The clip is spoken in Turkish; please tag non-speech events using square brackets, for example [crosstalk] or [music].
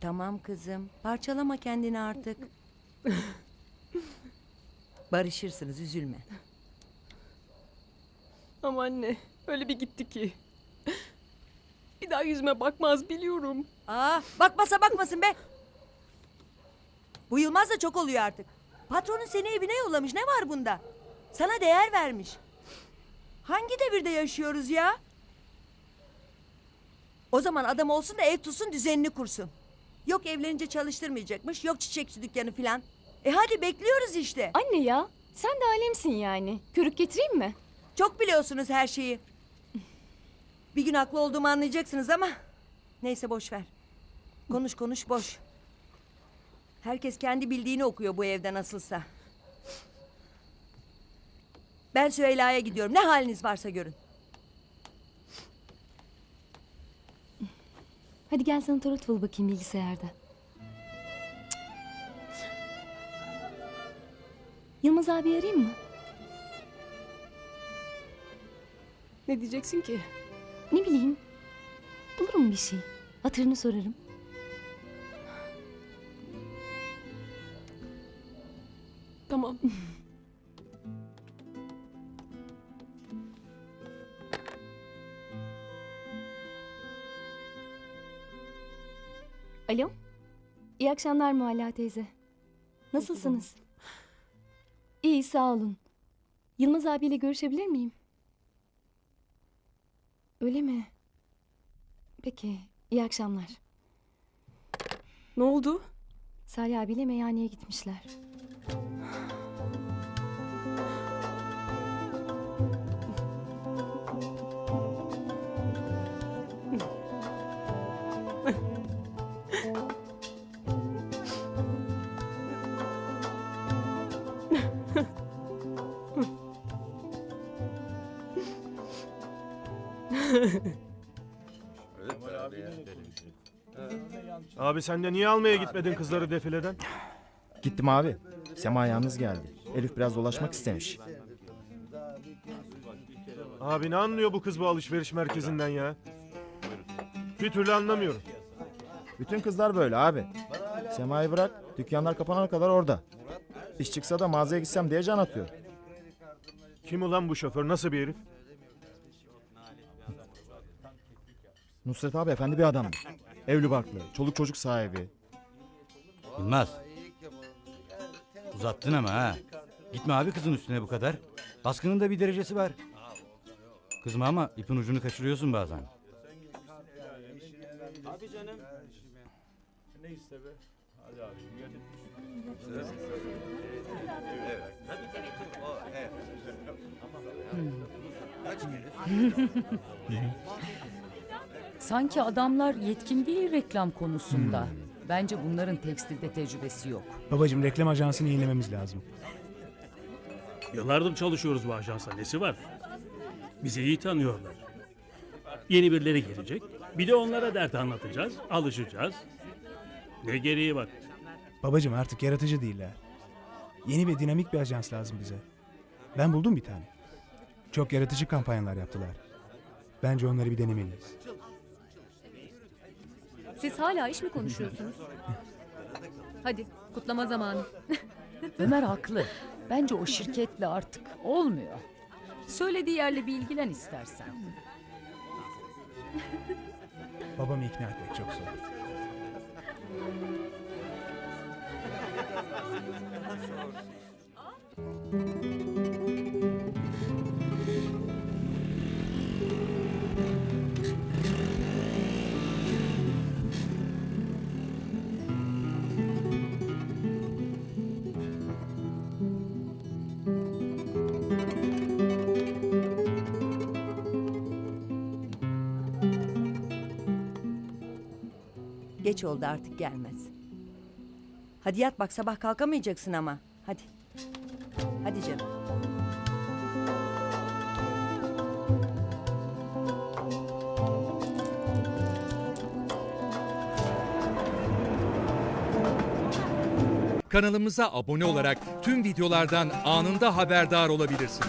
Tamam kızım. Parçalama kendini artık. Barışırsınız üzülme. Ama anne öyle bir gitti ki. Bir daha yüzüme bakmaz biliyorum. Aa, bakmasa bakmasın be. Bu Yılmaz da çok oluyor artık. Patronun seni evine yollamış. Ne var bunda? Sana değer vermiş. Hangi devirde yaşıyoruz ya? O zaman adam olsun da ev tutsun düzenini kursun. Yok evlenince çalıştırmayacakmış. Yok çiçekçi dükkanı filan. E hadi bekliyoruz işte. Anne ya sen de alemsin yani. Körük getireyim mi? Çok biliyorsunuz her şeyi. Bir gün haklı olduğumu anlayacaksınız ama... Neyse boş ver. Konuş konuş boş. Herkes kendi bildiğini okuyor bu evde nasılsa. Ben Süheyla'ya gidiyorum. Ne haliniz varsa görün. Hadi gel sana tarot bul bakayım bilgisayarda. Yılmaz abi arayayım mı? Ne diyeceksin ki? Ne bileyim. Bulurum bir şey. Hatırını sorarım. Tamam. [laughs] Alo. İyi akşamlar Mualla teyze. Nasılsınız? İyi sağ olun. Yılmaz abiyle görüşebilir miyim? Öyle mi? Peki, iyi akşamlar. Ne oldu? Salih abiyle meyhaneye gitmişler. Abi sen de niye almaya gitmedin kızları defileden? Gittim abi. Sema yalnız geldi. Elif biraz dolaşmak istemiş. Abi ne anlıyor bu kız bu alışveriş merkezinden ya? Bir türlü anlamıyorum. Bütün kızlar böyle abi. Sema'yı bırak, dükkanlar kapanana kadar orada. İş çıksa da mağazaya gitsem diye can atıyor. Kim ulan bu şoför? Nasıl bir herif? Nusret abi efendi bir adamdır. Evli barklı, çoluk çocuk sahibi. Yılmaz. Uzattın ama ha. Gitme abi kızın üstüne bu kadar. Baskının da bir derecesi var. Kızma ama ipin ucunu kaçırıyorsun bazen. [laughs] Sanki adamlar yetkin değil reklam konusunda. Bence bunların tekstilde tecrübesi yok. Babacım reklam ajansını yenilememiz lazım. Yıllardır çalışıyoruz bu ajansa. Nesi var? Bizi iyi tanıyorlar. Yeni birileri gelecek. Bir de onlara dert anlatacağız. Alışacağız. Ne gereği var? Babacım artık yaratıcı değiller. Yeni ve dinamik bir ajans lazım bize. Ben buldum bir tane. Çok yaratıcı kampanyalar yaptılar. Bence onları bir denemeliyiz. Siz hala iş mi konuşuyorsunuz? Hadi kutlama zamanı. [laughs] Ömer haklı. Bence o şirketle artık olmuyor. Söylediği yerle bir ilgilen istersen. Babamı ikna etmek çok zor. Geç oldu artık gelmez. Hadi yat bak sabah kalkamayacaksın ama. Hadi. Hadi canım. Kanalımıza abone olarak tüm videolardan anında haberdar olabilirsiniz.